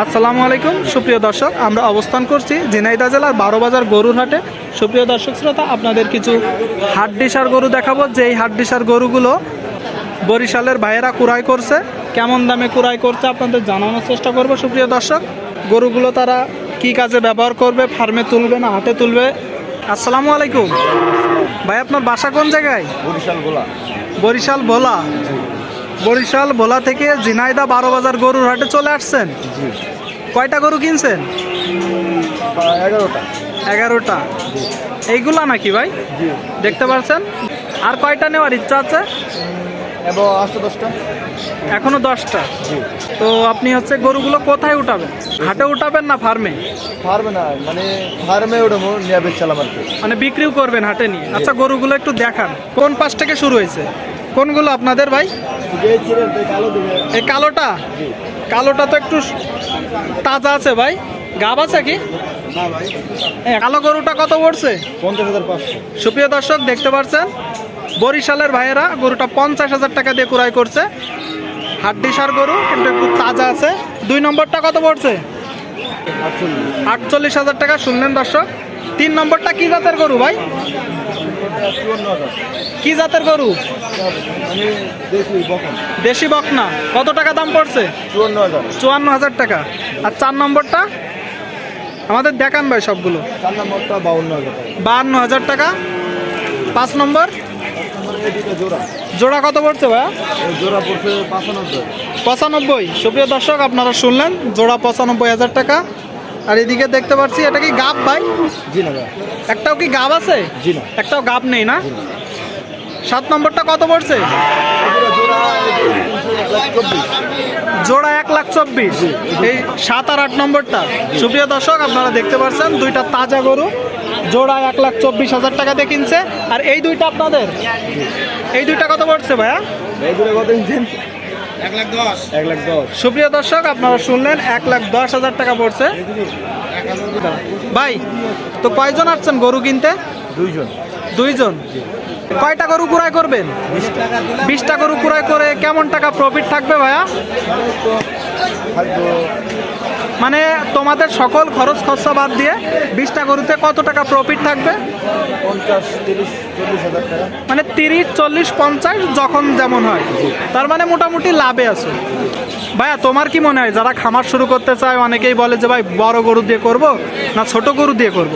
আসসালামু আলাইকুম সুপ্রিয় দর্শক আমরা অবস্থান করছি ঝিনাইদহ জেলার বারো বাজার গরুর হাটে। সুপ্রিয় দর্শক শ্রোতা আপনাদের কিছু হাড্ডিসার গরু দেখাবো। যে এই হাড্ডিসার গরুগুলো বরিশালের ভাইয়েরা কুড়াই করছে কেমন দামে কুড়াই করছে আপনাদের জানানোর চেষ্টা করব। সুপ্রিয় দর্শক গরুগুলো তারা কি কাজে ব্যবহার করবে ফার্মে তুলবে না হাটে তুলবে? আসসালামু আলাইকুম। ভাই আপনার বাসা কোন জায়গায়? বরিশাল গোলা বরিশাল ভোলা। বরিশাল ভোলা থেকে ঝিনাইদা বারো বাজার গরুর হাটে চলে আসছেন? কয়টা গরু কিনছেন? এগারোটা। এগারোটা। এইগুলা নাকি ভাই? দেখতে পাচ্ছেন? আর কয়টা নেওয়ার ইচ্ছা আছে? এবং দশটা। এখনও দশটা? তো আপনি হচ্ছে গরুগুলো কোথায় উঠাবেন? হাটে উঠাবেন না ফার্মে? ফার্মে না মানে ফার্মে ওঠবো নিয়ে বেচালাম আর মানে বিক্রিও করবেন হাটে নিয়ে। আচ্ছা গরুগুলো একটু দেখান। কোন পাশ থেকে শুরু হয়েছে? কোনগুলো আপনাদের ভাই? এই কালোটা? কালোটা তো একটু তাজা আছে ভাই। গাব আছে কি? কালো গরুটা কত পড়ছে? সুপ্রিয় দর্শক দেখতে পাচ্ছেন বরিশালের ভাইয়েরা গরুটা পঞ্চাশ হাজার টাকা দিয়ে ক্রয় করছে। হাড্ডিসার গরু কিন্তু একটু তাজা আছে। দুই নম্বরটা কত পড়ছে? আটচল্লিশ হাজার টাকা শুনলেন দর্শক? তিন নম্বরটা কি জাতের গরু ভাই? কি জাতের গরু? দেশি বকনা। কত টাকা দাম পড়ছে? চুয়ান্ন হাজার। টাকা। আর চার নম্বরটা? আমাদের দেখান ভাই সবগুলো। চার নম্বরটা বাউন্ন হাজার টাকা। বাহান্ন হাজার টাকা। পাঁচ নম্বর? জোড়া। কত পড়ছে ভাইয়া? জোড়া পড়ছে পাঁচানব্বই। পঁচানব্বই। সুপ্রিয় দর্শক আপনারা শুনলেন জোড়া পঁচানব্বই হাজার টাকা। আর এদিকে দেখতে পাচ্ছি এটা কি গাব ভাই? জি না ভাই। একটাও কি গাব আছে? জি না। একটাও গাব নেই না? সাত নম্বরটা কত পড়ছে? জোড়া এক লাখ চব্বিশ। এই সাত আর আট নম্বরটা। সুপ্রিয় দর্শক আপনারা দেখতে পাচ্ছেন দুইটা তাজা গরু। জোড়া এক লাখ চব্বিশ হাজার টাকা দিয়ে কিনছে। আর এই দুইটা আপনাদের? এই দুইটা কত পড়ছে ভাইয়া? এই দুটো কত ইঞ্চিন এক লাখ দশ। সুপ্রিয় দর্শক আপনারা শুনলেন এক লাখ দশ হাজার টাকা পড়ছে। ভাই তো কয়জন আসছেন গরু কিনতে? দুইজন। দুইজন। কয়টা গরু কুড়াই করবেন? বিশটা গরু কুড়াই করে কেমন টাকা প্রফিট থাকবে ভাইয়া? মানে তোমাদের সকল খরচ খরচা বাদ দিয়ে বিশটা গরুতে কত টাকা প্রফিট থাকবে? মানে তিরিশ চল্লিশ পঞ্চাশ যখন যেমন হয়। তার মানে মোটামুটি লাভে আছে। ভাইয়া তোমার কি মনে হয় যারা খামার শুরু করতে চায় অনেকেই বলে যে ভাই বড় গরু দিয়ে করব না ছোট গরু দিয়ে করব?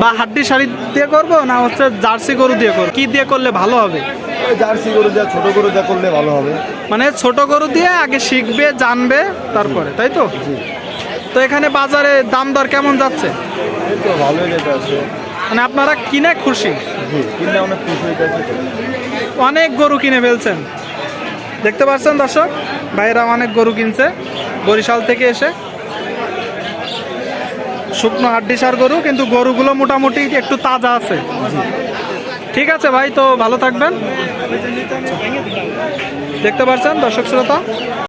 বা হাড্ডি শাড়ি দিয়ে করব না হচ্ছে জার্সি গরু দিয়ে করব? কি দিয়ে করলে ভালো হবে? জার্সি গরু দিয়ে ছোট গরু দিয়ে করলে ভালো হবে। মানে ছোট গরু দিয়ে আগে শিখবে জানবে তারপরে তাই তো? জি। তো এখানে বাজারে দাম দর কেমন যাচ্ছে? ভালোই রেট আছে। মানে আপনারা কিনে খুশি? কিনে অনেক খুশি অনেক গরু কিনে ফেলছেন। দেখতে পাচ্ছেন দর্শক ভাইরা অনেক গরু কিনছে বরিশাল থেকে এসে। শুকনো হাড্ডিসার গরু কিন্তু গরুগুলো মোটামুটি একটু তাজা আছে। ঠিক আছে ভাই তো ভালো থাকবেন। দেখতে পাচ্ছেন দর্শক শ্রোতা?